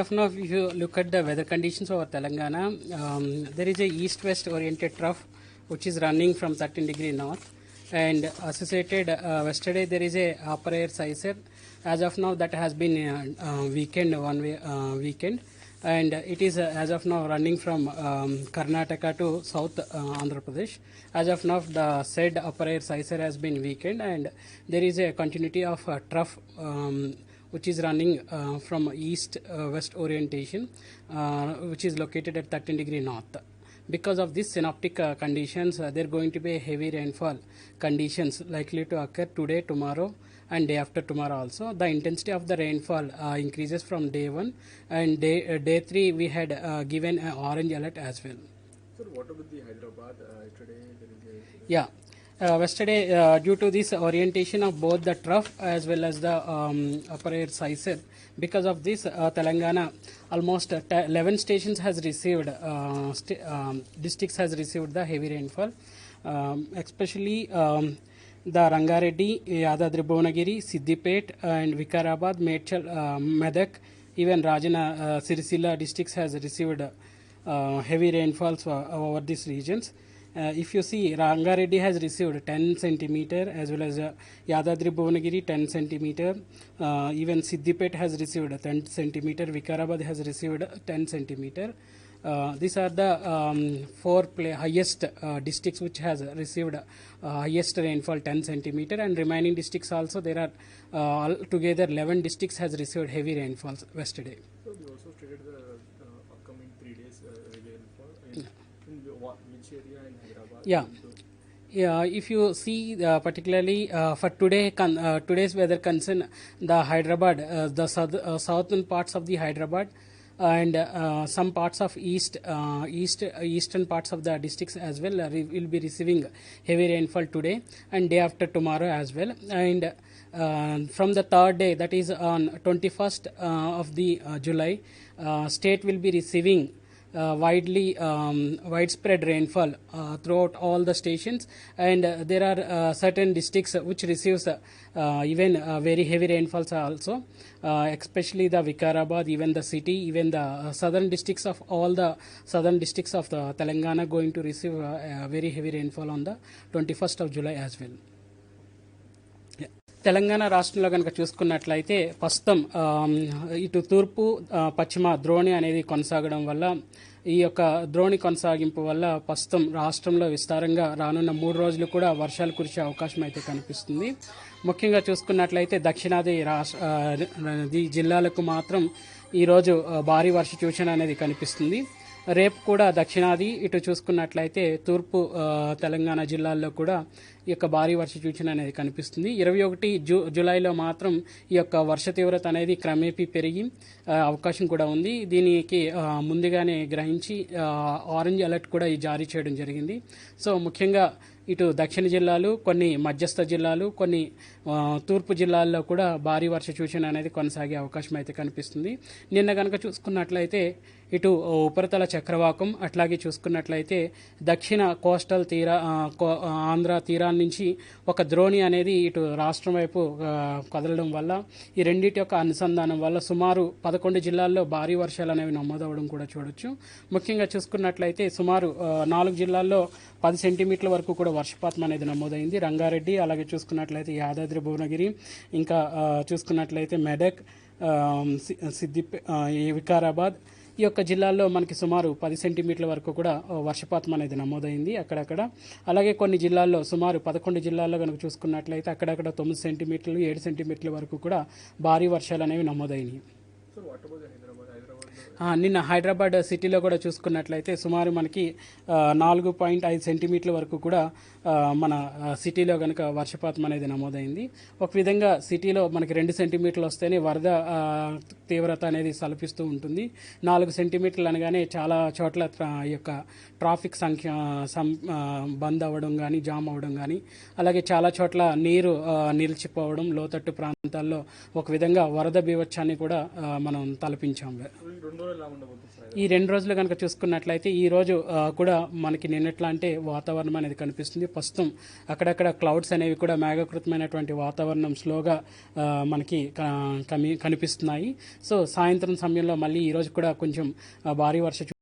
Of now, if you look at the weather conditions over Telangana, um, there is a east-west oriented trough which is running from 13 degree north, and associated uh, yesterday there is a upper air sizer. As of now, that has been uh, uh, weekend one way uh, weekend, and it is uh, as of now running from um, Karnataka to South uh, Andhra Pradesh. As of now, the said upper air sizer has been weakened, and there is a continuity of uh, trough. Um, which is running uh, from east uh, west orientation uh, which is located at 13 degree north because of this synoptic uh, conditions uh, there are going to be heavy rainfall conditions likely to occur today tomorrow and day after tomorrow also the intensity of the rainfall uh, increases from day 1 and day uh, day 3 we had uh, given an orange alert as well Sir, what about the Hyderabad? Uh, today there is a yeah. Uh, yesterday, uh, due to this orientation of both the trough as well as the um, upper air sizer, because of this, uh, Telangana almost uh, 11 stations has received, st- um, districts has received the heavy rainfall, um, especially um, the Rangareddy, Yadadri Bhuvnagiri, Siddipet, and Vikarabad, Medchal, uh, Medak, even Rajana, uh, Sirisila districts has received uh, heavy rainfalls over these regions. Uh, if you see, Rangareddy has received 10 centimeter as well as uh, Yadadri Bhuvanagiri 10 centimeter. Uh, even Siddipet has received 10 centimeter. Vikarabad has received 10 centimeter. Uh, these are the um, four highest uh, districts which has received uh, highest rainfall 10 centimeter and remaining districts also there are uh, altogether 11 districts has received heavy rainfalls yesterday. so we also stated the uh, upcoming three days uh, rainfall in, in the what, which area in Hyderabad? Yeah. Yeah, if you see uh, particularly uh, for today, con- uh, today's weather concern, the Hyderabad, uh, the south, uh, southern parts of the Hyderabad, and uh, some parts of east, east, eastern parts of the districts as well re- will be receiving heavy rainfall today and day after tomorrow as well. And from the third day, that is on 21st uh, of the July, state will be receiving widely um, widespread rainfall uh, throughout all the stations. And uh, there are uh, certain districts which receives uh, uh, even uh, very heavy rainfalls also uh, especially the Vikarabad even the city even the uh, southern districts of all the southern districts of the Telangana going to receive uh, uh, very heavy rainfall on the 21st of July as well Telangana రాష్ట్రంలో కనుక చూసుకున్నట్లయితే ప్రస్తుతం ఇటు తూర్పు పశ్చిమ ద్రోణి అనేది కొనసాగడం వల్ల ఈ యొక్క ద్రోణి కొనసాగింపు వల్ల ప్రస్తుతం రాష్ట్రంలో విస్తారంగా రానున్న మూడు రోజులు కూడా వర్షాలు కురిసే అవకాశం అయితే కనిపిస్తుంది. ముఖ్యంగా చూసుకున్నట్లయితే దక్షిణాది రాష్ట్ర జిల్లాలకు మాత్రం ఈరోజు భారీ వర్ష సూచన అనేది కనిపిస్తుంది. రేపు కూడా దక్షిణాది ఇటు చూసుకున్నట్లయితే తూర్పు తెలంగాణ జిల్లాల్లో కూడా యొక్క భారీ వర్ష సూచన అనేది కనిపిస్తుంది. ఇరవై ఒకటి జూ జూలైలో మాత్రం ఈ యొక్క వర్ష తీవ్రత అనేది క్రమేపీ పెరిగి అవకాశం కూడా ఉంది. దీనికి ముందుగానే గ్రహించి ఆరెంజ్ అలర్ట్ కూడా జారీ చేయడం జరిగింది. సో ముఖ్యంగా ఇటు దక్షిణ జిల్లాలు కొన్ని మధ్యస్థ జిల్లాలు కొన్ని తూర్పు జిల్లాల్లో కూడా భారీ వర్ష సూచన అనేది కొనసాగే అవకాశం అయితే కనిపిస్తుంది. నిన్న కనుక చూసుకున్నట్లయితే ఇటు ఉపరితల చక్రవాకం అట్లాగే చూసుకున్నట్లయితే దక్షిణ కోస్టల్ తీరా కో- ఆంధ్ర తీరాన్ని నుంచి ఒక ద్రోణి అనేది ఇటు రాష్ట్రం వైపు కదలడం వల్ల ఈ రెండింటి యొక్క అనుసంధానం వల్ల సుమారు పదకొండు జిల్లాల్లో భారీ వర్షాలు అనేవి నమోదవడం కూడా చూడొచ్చు. ముఖ్యంగా చూసుకున్నట్లయితే సుమారు నాలుగు జిల్లాల్లో పది సెంటీమీటర్ల వరకు కూడా వర్షపాతం అనేది నమోదైంది. రంగారెడ్డి అలాగే చూసుకున్నట్లయితే యాదాద్రి భువనగిరి ఇంకా చూసుకున్నట్లయితే మెదక్ సి- సిద్ది వికారాబాద్ ఈ యొక్క జిల్లాల్లో మనకి సుమారు పది సెంటీమీటర్ల వరకు కూడా వర్షపాతం అనేది నమోదైంది అక్కడక్కడ. అలాగే కొన్ని జిల్లాల్లో సుమారు పదకొండు జిల్లాల్లో కనుక చూసుకున్నట్లయితే అక్కడక్కడ తొమ్మిది సెంటీమీటర్లు ఏడు సెంటీమీటర్ల వరకు కూడా భారీ వర్షాలు అనేవి నమోదైనవి నిన్న హైదరాబాద్ సిటీలో కూడా చూసుకున్నట్లయితే సుమారు మనకి నాలుగు పాయింట్ ఐదు సెంటీమీటర్ల వరకు కూడా మన సిటీలో కనుక వర్షపాతం అనేది నమోదైంది. ఒక విధంగా సిటీలో మనకి రెండు సెంటీమీటర్లు వస్తేనే వరద తీవ్రత అనేది సలపిస్తూ ఉంటుంది. నాలుగు సెంటీమీటర్లు అనగానే చాలా చోట్ల ఈ యొక్క ట్రాఫిక్ సంఖ్య సం బంద్ అవ్వడం కానీ జామ్ అవ్వడం కానీ అలాగే చాలా చోట్ల నీరు నిలిచిపోవడం లోతట్టు ప్రాంతాల్లో ఒక విధంగా వరద బీభత్సాన్ని కూడా మనం మనం తలపించాం. ఈ రెండు రోజులు కనుక చూసుకున్నట్లయితే ఈ రోజు కూడా మనకి నిన్నట్లా అంటే వాతావరణం అనేది కనిపిస్తుంది. ప్రస్తుతం అక్కడక్కడ క్లౌడ్స్ అనేవి కూడా మేఘకృతమైనటువంటి వాతావరణం స్లోగా మనకి కనిపిస్తున్నాయి. సో సాయంత్రం సమయంలో మళ్ళీ ఈ రోజు కూడా కొంచెం భారీ వర్ష